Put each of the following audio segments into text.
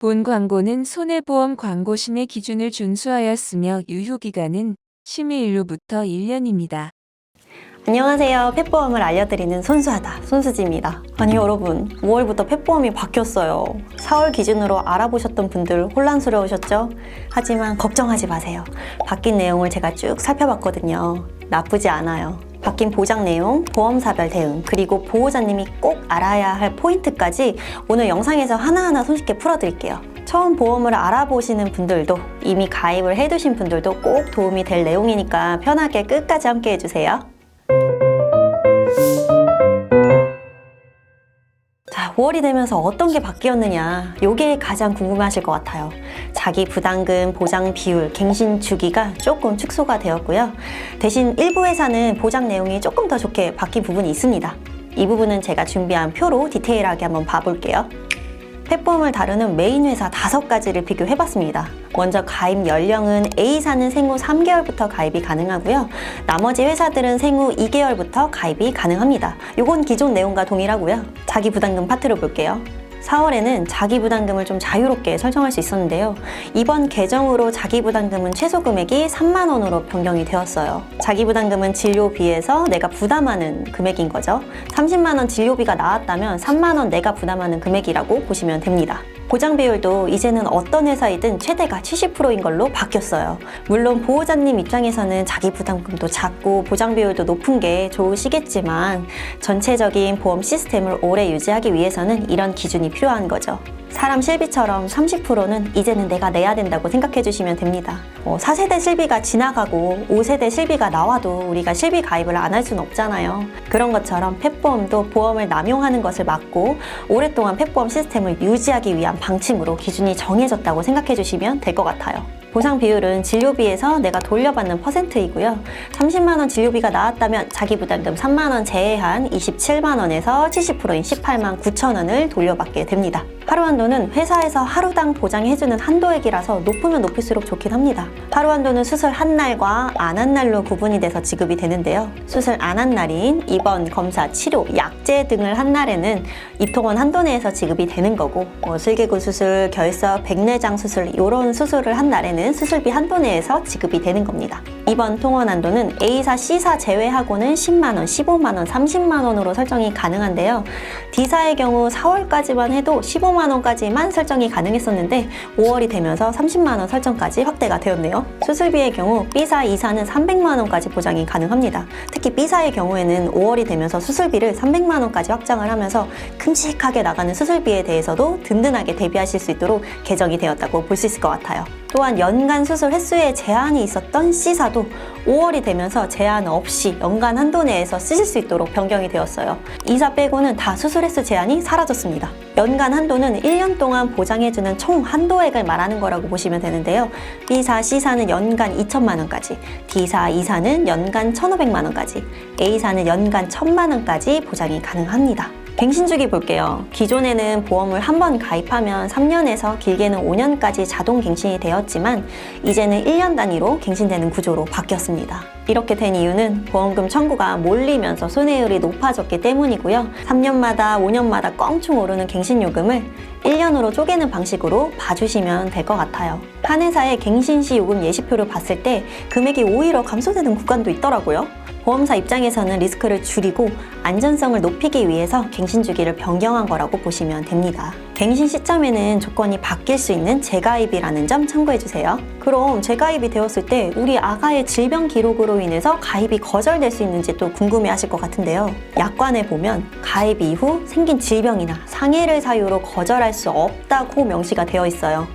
본 광고는 손해보험 광고심의 기준을 준수하였으며 유효기간은 심의일로부터 1년입니다. 안녕하세요. 펫보험을 알려드리는 손수하다 손수지입니다. 아니 여러분 5월부터 펫보험이 바뀌었어요. 4월 기준으로 알아보셨던 분들 혼란스러우셨죠? 하지만 걱정하지 마세요. 바뀐 내용을 제가 쭉 살펴봤거든요. 나쁘지 않아요. 바뀐 보장 내용, 보험사별 대응, 그리고 보호자님이 꼭 알아야 할 포인트까지 오늘 영상에서 하나하나 손쉽게 풀어드릴게요. 처음 보험을 알아보시는 분들도 이미 가입을 해두신 분들도 꼭 도움이 될 내용이니까 편하게 끝까지 함께 해주세요. 자, 5월이 되면서 어떤 게 바뀌었느냐. 요게 가장 궁금하실 것 같아요. 자기 부담금 보장 비율, 갱신 주기가 조금 축소가 되었고요. 대신 일부 회사는 보장 내용이 조금 더 좋게 바뀐 부분이 있습니다. 이 부분은 제가 준비한 표로 디테일하게 한번 봐볼게요. 펫보험을 다루는 메인 회사 다섯 가지를 비교해봤습니다. 먼저 가입 연령은 A사는 생후 3개월부터 가입이 가능하고요. 나머지 회사들은 생후 2개월부터 가입이 가능합니다. 이건 기존 내용과 동일하고요. 자기 부담금 파트로 볼게요. 4월에는 자기 부담금을 좀 자유롭게 설정할 수 있었는데요. 이번 개정으로 자기 부담금은 최소 금액이 3만 원으로 변경이 되었어요. 자기 부담금은 진료비에서 내가 부담하는 금액인 거죠. 30만 원 진료비가 나왔다면 3만 원 내가 부담하는 금액이라고 보시면 됩니다. 보장 비율도 이제는 어떤 회사이든 최대가 70%인 걸로 바뀌었어요. 물론 보호자님 입장에서는 자기 부담금도 작고 보장 비율도 높은 게 좋으시겠지만 전체적인 보험 시스템을 오래 유지하기 위해서는 이런 기준이 필요한 거죠. 사람 실비처럼 30%는 이제는 내가 내야 된다고 생각해 주시면 됩니다. 뭐 4세대 실비가 지나가고 5세대 실비가 나와도 우리가 실비 가입을 안 할 수는 없잖아요. 그런 것처럼 펫보험도 보험을 남용하는 것을 막고 오랫동안 펫보험 시스템을 유지하기 위한 방침으로 기준이 정해졌다고 생각해 주시면 될 것 같아요. 보상 비율은 진료비에서 내가 돌려받는 퍼센트이고요. 30만 원 진료비가 나왔다면 자기 부담금 3만 원 제외한 27만 원에서 70%인 18만 9천 원을 돌려받게 됩니다. 하루 한도는 회사에서 하루당 보장해주는 한도액이라서 높으면 높을수록 좋긴 합니다. 하루 한도는 수술 한 날과 안 한 날로 구분이 돼서 지급이 되는데요. 수술 안 한 날인 입원, 검사, 치료, 약제 등을 한 날에는 입통원 한도 내에서 지급이 되는 거고 뭐 슬개구 수술, 결석, 백내장 수술 이런 수술을 한 날에는 수술비 한도 내에서 지급이 되는 겁니다. 이번 통원 한도는 A사, C사 제외하고는 10만 원, 15만 원, 30만 원으로 설정이 가능한데요. D사의 경우 4월까지만 해도 15만 원까지만 설정이 가능했었는데 5월이 되면서 30만 원 설정까지 확대가 되었네요. 수술비의 경우 B사, E사는 300만 원까지 보장이 가능합니다. 특히 B사의 경우에는 5월이 되면서 수술비를 300만 원까지 확장을 하면서 큼직하게 나가는 수술비에 대해서도 든든하게 대비하실 수 있도록 개정이 되었다고 볼 수 있을 것 같아요. 또한 연간 수술 횟수에 제한이 있었던 C사도 5월이 되면서 제한 없이 연간 한도 내에서 쓰실 수 있도록 변경이 되었어요. 이사 빼고는 다 수술 횟수 제한이 사라졌습니다. 연간 한도는 1년 동안 보장해주는 총 한도액을 말하는 거라고 보시면 되는데요. B사, C사는 연간 2천만 원까지, D사, E사는 연간 1,500만 원까지, A사는 연간 1,000만 원까지 보장이 가능합니다. 갱신주기 볼게요. 기존에는 보험을 한 번 가입하면 3년에서 길게는 5년까지 자동 갱신이 되었지만 이제는 1년 단위로 갱신되는 구조로 바뀌었습니다. 이렇게 된 이유는 보험금 청구가 몰리면서 손해율이 높아졌기 때문이고요. 3년마다 5년마다 껑충 오르는 갱신 요금을 1년으로 쪼개는 방식으로 봐주시면 될 것 같아요. 한 회사의 갱신 시 요금 예시표를 봤을 때 금액이 오히려 감소되는 구간도 있더라고요. 보험사 입장에서는 리스크를 줄이고 안전성을 높이기 위해서 갱신 주기를 변경한 거라고 보시면 됩니다. 갱신 시점에는 조건이 바뀔 수 있는 재가입이라는 점 참고해 주세요. 그럼 재가입이 되었을 때 우리 아가의 질병 기록으로 인해서 가입이 거절될 수 있는지 또 궁금해 하실 것 같은데요. 약관에 보면 가입 이후 생긴 질병이나 상해를 사유로 거절할 수 없다고 명시가 되어 있어요.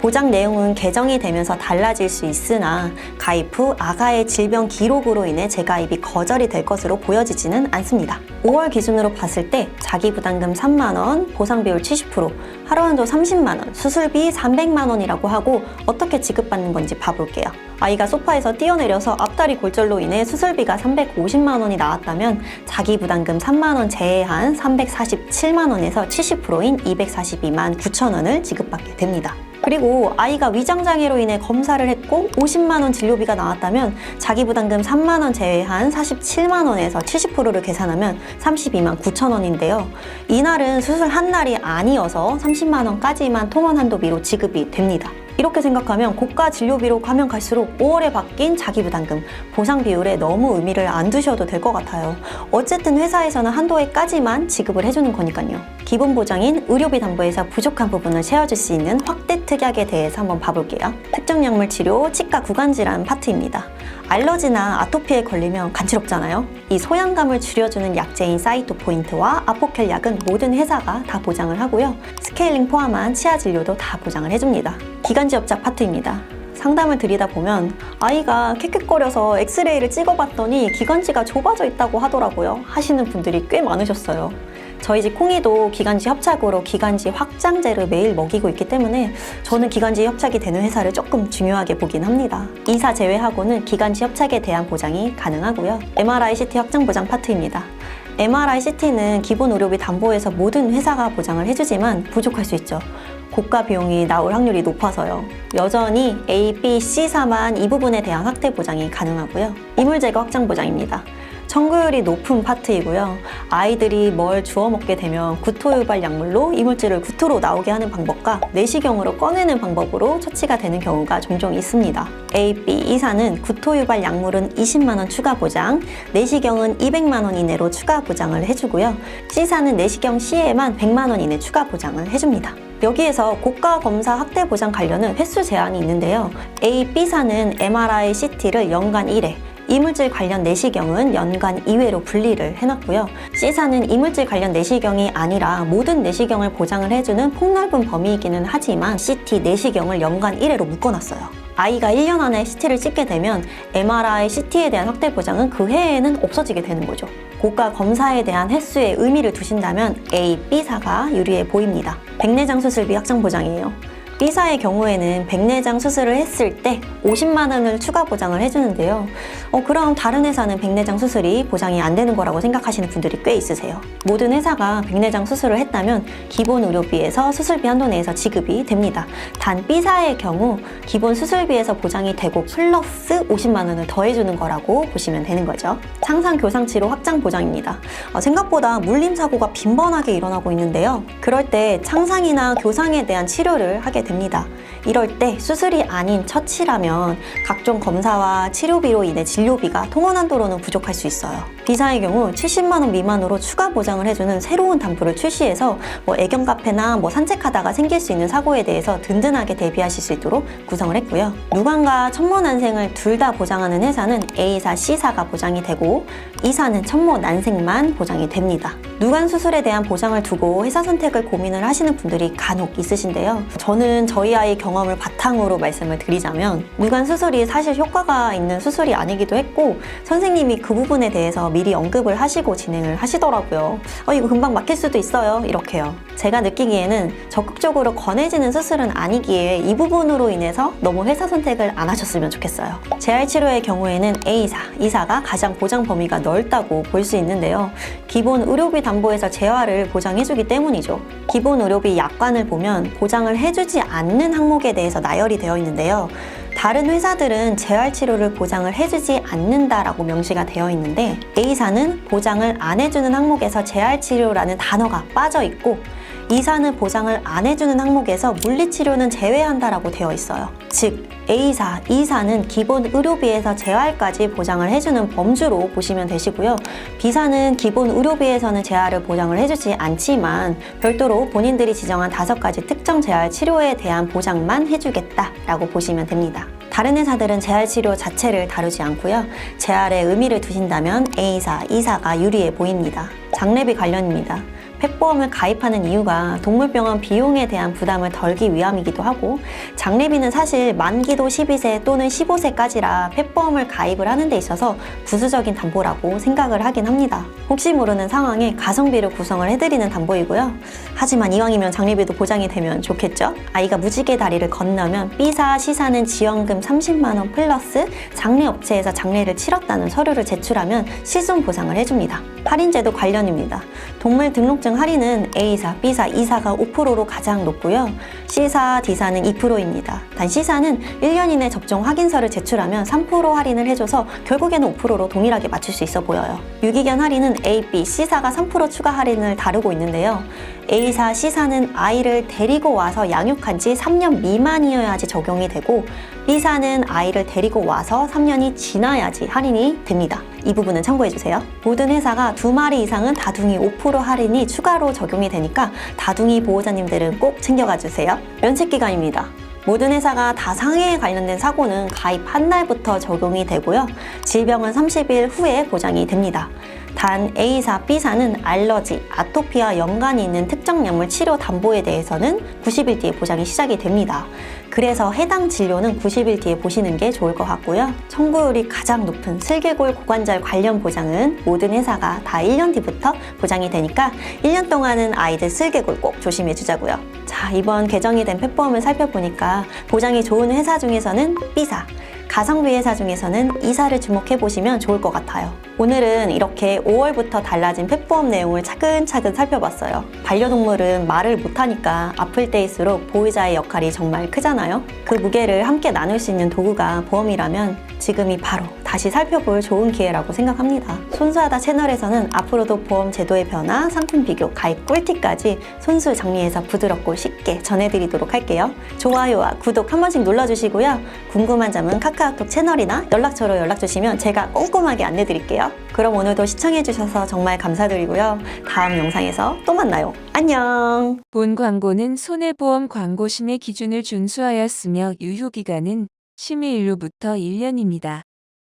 보장 내용은 개정이 되면서 달라질 수 있으나 가입 후 아가의 질병 기록으로 인해 재가입이 거절이 될 것으로 보여지지는 않습니다. 5월 기준으로 봤을 때 자기 부담금 3만 원, 보상 비율 70%, 하루 한도 30만 원, 수술비 300만 원이라고 하고 어떻게 지급받는 건지 봐볼게요. 아이가 소파에서 뛰어내려서 앞다리 골절로 인해 수술비가 350만 원이 나왔다면 자기 부담금 3만 원 제외한 347만 원에서 70%인 242만 9천 원을 지급받게 됩니다. 그리고 아이가 위장장애로 인해 검사를 했고 50만 원 진료비가 나왔다면 자기 부담금 3만 원 제외한 47만 원에서 70%를 계산하면 32만 9천 원인데요. 이날은 수술 한 날이 아니어서 30만 원까지만 통원 한도비로 지급이 됩니다. 이렇게 생각하면 고가 진료비로 가면 갈수록 5월에 바뀐 자기 부담금 보상 비율에 너무 의미를 안 두셔도 될 것 같아요. 어쨌든 회사에서는 한도에까지만 지급을 해주는 거니까요. 기본 보장인 의료비 담보에서 부족한 부분을 채워줄 수 있는 확대 특약에 대해서 한번 봐볼게요. 특정 약물 치료, 치과 구간 질환 파트입니다. 알러지나 아토피에 걸리면 간지럽잖아요. 이 소양감을 줄여주는 약제인 사이토 포인트와 아포켈 약은 모든 회사가 다 보장을 하고요. 스케일링 포함한 치아 진료도 다 보장을 해줍니다. 기관지업자 파트입니다. 상담을 드리다 보면 아이가 캑캑거려서 엑스레이를 찍어봤더니 기관지가 좁아져 있다고 하더라고요. 하시는 분들이 꽤 많으셨어요. 저희 집 콩이도 기관지 협착으로 기관지 확장제를 매일 먹이고 있기 때문에 저는 기관지 협착이 되는 회사를 조금 중요하게 보긴 합니다. 이사 제외하고는 기관지 협착에 대한 보장이 가능하고요. MRI CT 확장 보장 파트입니다. MRI CT는 기본 의료비 담보에서 모든 회사가 보장을 해주지만 부족할 수 있죠. 고가 비용이 나올 확률이 높아서요. 여전히 A, B, C사만 이 부분에 대한 확대 보장이 가능하고요. 이물 제거 확장 보장입니다. 청구율이 높은 파트이고요. 아이들이 뭘 주워 먹게 되면 구토 유발 약물로 이물질을 구토로 나오게 하는 방법과 내시경으로 꺼내는 방법으로 처치가 되는 경우가 종종 있습니다. A, B, 이사는 구토 유발 약물은 20만 원 추가 보장, 내시경은 200만 원 이내로 추가 보장을 해주고요. C사는 내시경 시에만 100만 원 이내 추가 보장을 해줍니다. 여기에서 고가 검사 확대 보장 관련은 횟수 제한이 있는데요. A, B사는 MRI, CT를 연간 1회, 이물질 관련 내시경은 연간 2회로 분리를 해놨고요. C사는 이물질 관련 내시경이 아니라 모든 내시경을 보장을 해주는 폭넓은 범위이기는 하지만 CT 내시경을 연간 1회로 묶어놨어요. 아이가 1년 안에 CT를 찍게 되면 MRI, CT에 대한 확대 보장은 그 해에는 없어지게 되는 거죠. 고가 검사에 대한 횟수에 의미를 두신다면 A, B사가 유리해 보입니다. 백내장 수술비 확장 보장이에요. B사의 경우에는 백내장 수술을 했을 때 50만 원을 추가 보장을 해주는데요. 어, 그럼 다른 회사는 백내장 수술이 보장이 안 되는 거라고 생각하시는 분들이 꽤 있으세요. 모든 회사가 백내장 수술을 했다면 기본 의료비에서 수술비 한도 내에서 지급이 됩니다. 단 B사의 경우 기본 수술비에서 보장이 되고 플러스 50만 원을 더해주는 거라고 보시면 되는 거죠. 상상 교상치료 확장 보장입니다. 어, 생각보다 물림 사고가 빈번하게 일어나고 있는데요. 그럴 때 창상이나 교상에 대한 치료를 하게 됩니다. 이럴 때 수술이 아닌 처치라면 각종 검사와 치료비로 인해 진료비가 통원 한도로는 부족할 수 있어요. B사의 경우 70만 원 미만으로 추가 보장을 해주는 새로운 담보를 출시해서 뭐 애견 카페나 뭐 산책하다가 생길 수 있는 사고에 대해서 든든하게 대비하실 수 있도록 구성을 했고요. 누관과 천모 난생을 둘 다 보장하는 회사는 A사, C사가 보장이 되고 E사는 천모 난생만 보장이 됩니다. 누관 수술에 대한 보장을 두고 회사 선택을 고민을 하시는 분들이 간혹 있으신데요. 저는 저희 아이 경험을 바탕으로 말씀을 드리자면 누관 수술이 사실 효과가 있는 수술이 아니기도 했고 선생님이 그 부분에 대해서 미리 언급을 하시고 진행을 하시더라고요. 어, 이거 금방 막힐 수도 있어요. 이렇게요. 제가 느끼기에는 적극적으로 권해지는 수술은 아니기에 이 부분으로 인해서 너무 회사 선택을 안 하셨으면 좋겠어요. 재활 치료의 경우에는 A사, E사가 가장 보장 범위가 넓다고 볼 수 있는데요. 기본 의료비 담보에서 재활을 보장해주기 때문이죠. 기본 의료비 약관을 보면 보장을 해주지 않는 항목에 대해서 나열이 되어 있는데요. 다른 회사들은 재활 치료를 보장을 해주지 않는다라고 명시가 되어 있는데 A사는 보장을 안 해주는 항목에서 재활 치료라는 단어가 빠져 있고 E사는 보장을 안 해주는 항목에서 물리치료는 제외한다라고 되어 있어요. 즉 A사, E사는 기본 의료비에서 재활까지 보장을 해주는 범주로 보시면 되시고요. B사는 기본 의료비에서는 재활을 보장을 해주지 않지만 별도로 본인들이 지정한 다섯 가지 특정 재활 치료에 대한 보장만 해주겠다라고 보시면 됩니다. 다른 회사들은 재활 치료 자체를 다루지 않고요. 재활에 의미를 두신다면 A사, E사가 유리해 보입니다. 장례비 관련입니다. 펫보험을 가입하는 이유가 동물병원 비용에 대한 부담을 덜기 위함이기도 하고 장례비는 사실 만기도 12세 또는 15세까지라 펫보험을 가입을 하는 데 있어서 부수적인 담보라고 생각을 하긴 합니다. 혹시 모르는 상황에 가성비를 구성을 해드리는 담보이고요. 하지만 이왕이면 장례비도 보장이 되면 좋겠죠? 아이가 무지개 다리를 건너면 B사, C사는 지원금 30만 원 플러스 장례업체에서 장례를 치렀다는 서류를 제출하면 실손 보상을 해줍니다. 할인제도 관련입니다. 동물 등록증 자격증 할인은 A사, B사, E사가 5%로 가장 높고요. C사, D사는 2%입니다. 단 C사는 1년 이내 접종 확인서를 제출하면 3% 할인을 해줘서 결국에는 5%로 동일하게 맞출 수 있어 보여요. 유기견 할인은 A, B, C사가 3% 추가 할인을 다루고 있는데요. A사, C사는 아이를 데리고 와서 양육한 지 3년 미만이어야지 적용이 되고 B사는 아이를 데리고 와서 3년이 지나야지 할인이 됩니다. 이 부분은 참고해주세요. 모든 회사가 두 마리 이상은 다둥이 5% 할인이 추가로 적용이 되니까 다둥이 보호자님들은 꼭 챙겨가 주세요. 면책 기간입니다. 모든 회사가 다 상해에 관련된 사고는 가입 한 날부터 적용이 되고요. 질병은 30일 후에 보장이 됩니다. 단 A사, B사는 알러지, 아토피와 연관이 있는 특정 약물 치료 담보에 대해서는 90일 뒤에 보장이 시작이 됩니다. 그래서 해당 진료는 90일 뒤에 보시는 게 좋을 것 같고요. 청구율이 가장 높은 슬개골 고관절 관련 보장은 모든 회사가 다 1년 뒤부터 보장이 되니까 1년 동안은 아이들 슬개골 꼭 조심해 주자고요. 자, 이번 개정이 된 펫보험을 살펴보니까 보장이 좋은 회사 중에서는 B사, 가성비 회사 중에서는 이사를 주목해 보시면 좋을 것 같아요. 오늘은 이렇게 5월부터 달라진 펫보험 내용을 차근차근 살펴봤어요. 반려동물은 말을 못하니까 아플 때일수록 보호자의 역할이 정말 크잖아요. 그 무게를 함께 나눌 수 있는 도구가 보험이라면 지금이 바로 다시 살펴볼 좋은 기회라고 생각합니다. 손수하다 채널에서는 앞으로도 보험 제도의 변화, 상품 비교, 가입 꿀팁까지 손수 정리해서 부드럽고 쉽게 전해드리도록 할게요. 좋아요와 구독 한 번씩 눌러주시고요. 궁금한 점은 카카오톡 채널이나 연락처로 연락 주시면 제가 꼼꼼하게 안내드릴게요. 그럼 오늘도 시청해주셔서 정말 감사드리고요. 다음 영상에서 또 만나요. 안녕! 본 광고는 손해보험 광고심의 기준을 준수하였으며 유효기간은 심의일로부터 1년입니다.